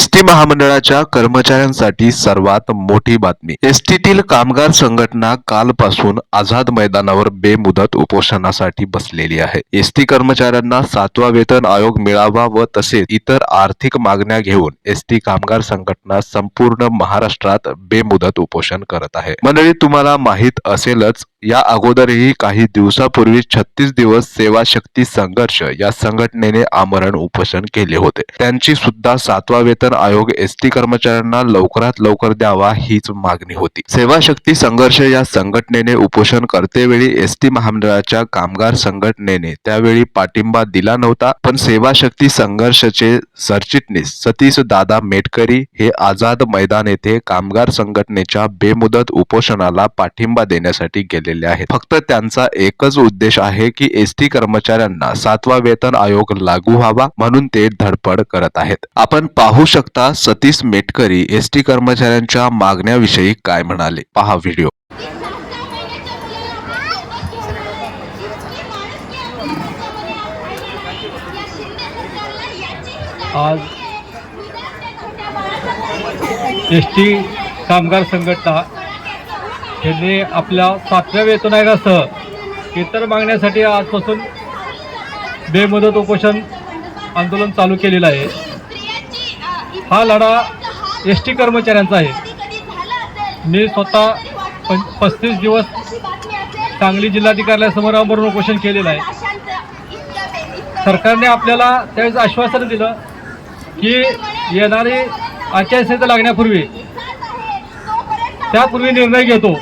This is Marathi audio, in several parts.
एसटी महामंडळाच्या कर्मचाऱ्यांसाठी सर्वात मोठी बातमी. एसटीतील कामगार संघटना कालपासून आझाद मैदानावर बेमुदत उपोषणासाठी बसलेली आहे. एसटी कर्मचाऱ्यांना सातवा वेतन आयोग मिळावा व तसेच इतर आर्थिक मागण्या घेऊन एसटी कामगार संघटना संपूर्ण महाराष्ट्रात बेमुदत उपोषण करत आहे. मंडळी तुम्हाला माहीत असेलच या अगोदरही काही दिवसापूर्वी छत्तीस दिवस सेवा शक्ती संघर्ष या संघटनेने आमरण उपोषण केले होते. त्यांची सुद्धा सातवा वेतन आयोग एस टी कर्मचाऱ्यांना लवकरात लवकर द्यावा हीच मागणी होती. सेवा शक्ती संघर्ष या संघटनेने उपोषण करतेवेळी एस टी महामंडळाच्या कामगार संघटनेने त्यावेळी पाठिंबा दिला नव्हता पण सेवा शक्ती संघर्षचे सरचिटणीस सतीश दादा मेटकरी हे आझाद मैदान येथे कामगार संघटनेच्या बेमुदत उपोषणाला पाठिंबा देण्यासाठी गेले गेलेले आहेत. फक्त त्यांचा एकच उद्देश आहे की एसटी कर्मचाऱ्यांना सातवा वेतन आयोग लागू व्हावा म्हणून ते धडपड करत आहेत. आपण पाहू शकता सतीश मेटकरी एसटी कर्मचाऱ्यांच्या मागण्याविषयी काय म्हणाले. पहा व्हिडिओ. आज एस टी कामगार संघटना यांनी आपल्या सातव्या वेतन आयोगासह इतर मागण्यासाठी आजपासून बेमुदत उपोषण आंदोलन चालू केलेलं आहे. हा लढा एस टी कर्मचाऱ्यांचा आहे. मी स्वतः पं पस्तीस दिवस सांगली जिल्हाधिकाऱ्यासमोर आमरण उपोषण केलेलं आहे. सरकारने आपल्याला त्यावेळेस आश्वासन दिलं की येणारी आचारसंहिता लागण्यापूर्वी त्यापूर्वी निर्णय घेतो.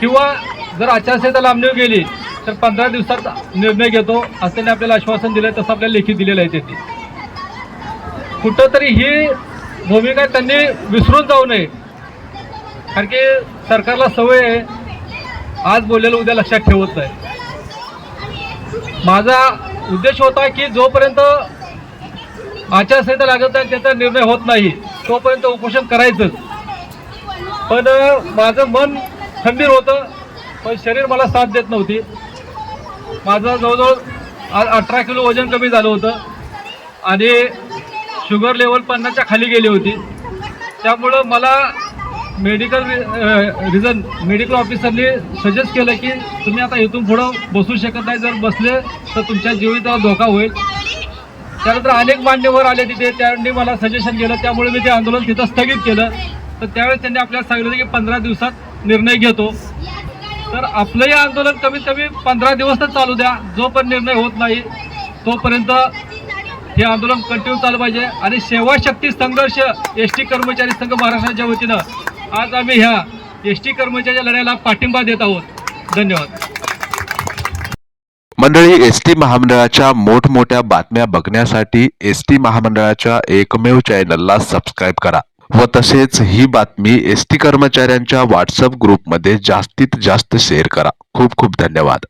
किंवा जर आचारसंहिता लांबणीव गेली तर पंधरा दिवसात निर्णय घेतो असं त्यांनी आपल्याला आश्वासन दिलं तसं आपल्याला लेखी दिलेलं आहे त्याची कुठंतरी ही भूमिका त्यांनी विसरून जाऊ नये. कारण की सरकारला सवय आहे आज बोललेलं उद्या लक्षात ठेवत नाही. माझा उद्देश होता की जोपर्यंत आचारसंहिता लागत नाही त्याचा निर्णय होत नाही तोपर्यंत उपोषण करायचंच. पण माझं मन खंबीर होतं पण शरीर मला साथ देत नव्हती. माझं जवळजवळ आज अठरा किलो वजन कमी झालं होतं. आणि शुगर लेवल पन्नासच्या खाली गेली होती. त्यामुळं मला मेडिकल रिझन मेडिकल ऑफिसरनी सजेस्ट केलं की तुम्ही आता इथून पुढं बसू शकत नाही. जर बसले तर तुमच्या जीविताला धोका होईल. त्यानंतर अनेक मान्यवर आले तिथे. त्यांनी मला सजेशन केलं. त्यामुळे मी ते आंदोलन तिथं स्थगित केलं. तर त्यावेळेस त्यांनी आपल्याला सांगितलं की पंधरा दिवसात निर्णय घेतो. तर आपलं हे आंदोलन कमीत कमी पंधरा दिवस तर चालू द्या. जो पण निर्णय होत नाही तोपर्यंत हे आंदोलन कंटिन्यू चालू पाहिजे. आणि सेवा शक्ती संघर्ष एस टी कर्मचारी संघ महाराष्ट्राच्या वतीनं आज आम्ही ह्या एस टी कर्मचाऱ्याच्या लढ्याला पाठिंबा देत आहोत. धन्यवाद. मंडळी एस टी महामंडळाच्या मोठमोठ्या बातम्या बघण्यासाठी एस टी महामंडळाच्या एकमेव चॅनलला सबस्क्राईब करा. व तसेच ही बातमी एस टी कर्मचाऱ्यांच्या व्हॉट्सअप ग्रुपमध्ये जास्तीत जास्त शेअर करा. खूप खूप धन्यवाद.